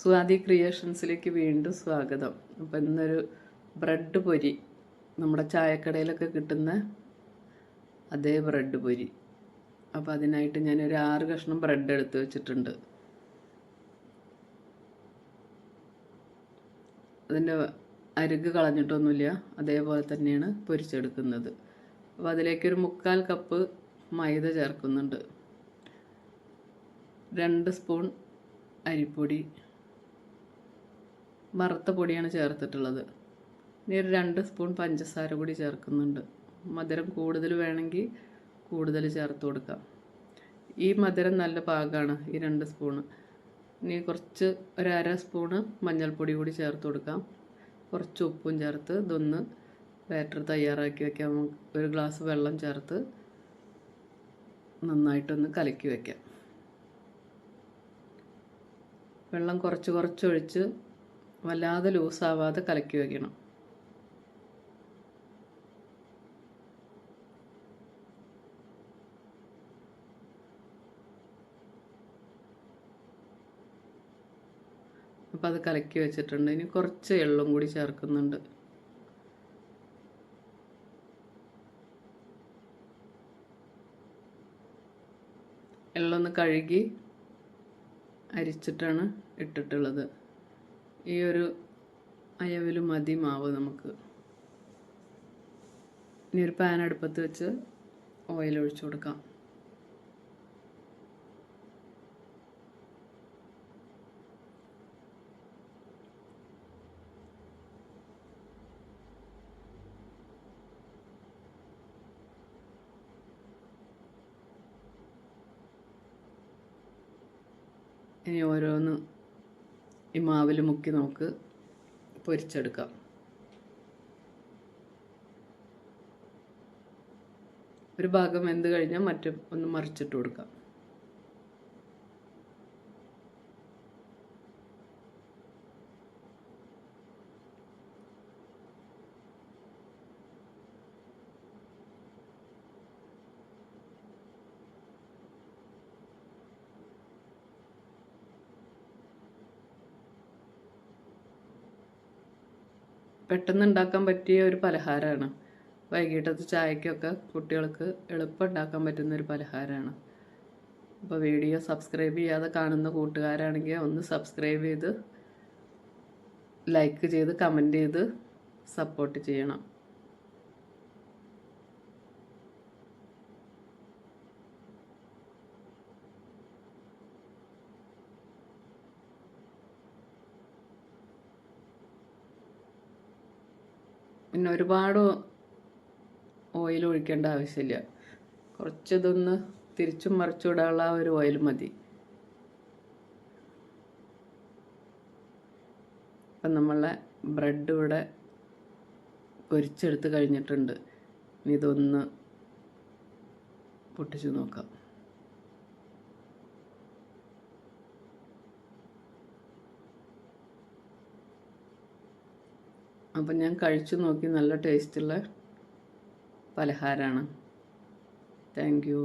സ്വാതി ക്രിയേഷൻസിലേക്ക് വീണ്ടും സ്വാഗതം. അപ്പം ഇന്നൊരു ബ്രെഡ് പൊരി. നമ്മുടെ ചായക്കടയിലൊക്കെ കിട്ടുന്ന അതേ ബ്രെഡ് പൊരി. അപ്പോൾ അതിനായിട്ട് ഞാനൊരു ആറ് കഷ്ണം ബ്രെഡ് എടുത്ത് വെച്ചിട്ടുണ്ട്. അതിന്റെ അരുഗ് കളഞ്ഞിട്ടൊന്നുമില്ല. അതേപോലെ തന്നെയാണ് പൊരിച്ചെടുക്കുന്നത്. അപ്പോൾ അതിലേക്കൊരു മുക്കാൽ കപ്പ് മൈദ ചേർക്കുന്നുണ്ട്. രണ്ട് സ്പൂൺ അരിപ്പൊടി വറുത്ത പൊടിയാണ് ചേർത്തിട്ടുള്ളത്. ഇനി ഒരു രണ്ട് സ്പൂൺ പഞ്ചസാര കൂടി ചേർക്കുന്നുണ്ട്. മധുരം കൂടുതൽ വേണമെങ്കിൽ കൂടുതൽ ചേർത്ത് കൊടുക്കാം. ഈ മധുരം നല്ല പാകമാണ് ഈ രണ്ട് സ്പൂണ് ഇനി കുറച്ച് ഒരു അര സ്പൂണ് മഞ്ഞൾപ്പൊടി കൂടി ചേർത്ത് കൊടുക്കാം. കുറച്ച് ഉപ്പും ചേർത്ത് ഇതൊന്ന് ബാറ്റർ തയ്യാറാക്കി വെക്കാം. ഒരു ഗ്ലാസ് വെള്ളം ചേർത്ത് നന്നായിട്ടൊന്ന് കലക്കി വയ്ക്കാം വെള്ളം കുറച്ച് കുറച്ച് ഒഴിച്ച് വല്ലാതെ ലൂസാവാതെ കലക്കി വയ്ക്കണം അപ്പം അത് കലക്കി വെച്ചിട്ടുണ്ട്. ഇനി കുറച്ച് എള്ളും കൂടി ചേർക്കുന്നുണ്ട്. എള്ളൊന്ന് കഴുകി അരിച്ചിട്ടാണ് ഇട്ടിട്ടുള്ളത്. ഈ ഒരു അയവിൽ മതി മാവ് നമുക്ക്. ഇനി ഒരു പാൻ അടുപ്പത്ത് വെച്ച് ഓയിൽ ഒഴിച്ചു കൊടുക്കാം. ഇനി ഓരോന്ന് ഈ മാവിൽ മുക്കി നമുക്ക് പൊരിച്ചെടുക്കാം. ഒരു ഭാഗം വെന്ത് കഴിഞ്ഞാൽ മറ്റും ഒന്ന് മറിച്ചിട്ട് കൊടുക്കാം. പെട്ടെന്ന് ഉണ്ടാക്കാൻ പറ്റിയ ഒരു പലഹാരമാണ് വൈകിട്ടത്തെ ചായക്കൊക്കെ കുട്ടികൾക്ക് എളുപ്പം ഉണ്ടാക്കാൻ പറ്റുന്ന ഒരു പലഹാരമാണ് അപ്പോൾ വീഡിയോ സബ്സ്ക്രൈബ് ചെയ്യാതെ കാണുന്ന കൂട്ടുകാരാണെങ്കിൽ ഒന്ന് സബ്സ്ക്രൈബ് ചെയ്ത് ലൈക്ക് ചെയ്ത് കമന്റ് ചെയ്ത് സപ്പോർട്ട് ചെയ്യണം. പിന്നെ ഒരുപാട് ഓയിൽ ഒഴിക്കേണ്ട ആവശ്യമില്ല. കുറച്ചിതൊന്ന് തിരിച്ചും മറിച്ചും ഇടാനുള്ള ആ ഒരു ഓയിൽ മതി. അപ്പം നമ്മളെ ബ്രെഡ് ഇവിടെ പൊരിച്ചെടുത്ത് കഴിഞ്ഞിട്ടുണ്ട്. ഇനി ഇതൊന്ന് പൊട്ടിച്ചു നോക്കാം. അപ്പം ഞാൻ കഴിച്ചു നോക്കി നല്ല ടേസ്റ്റുള്ള പലഹാരമാണ്. Thank you.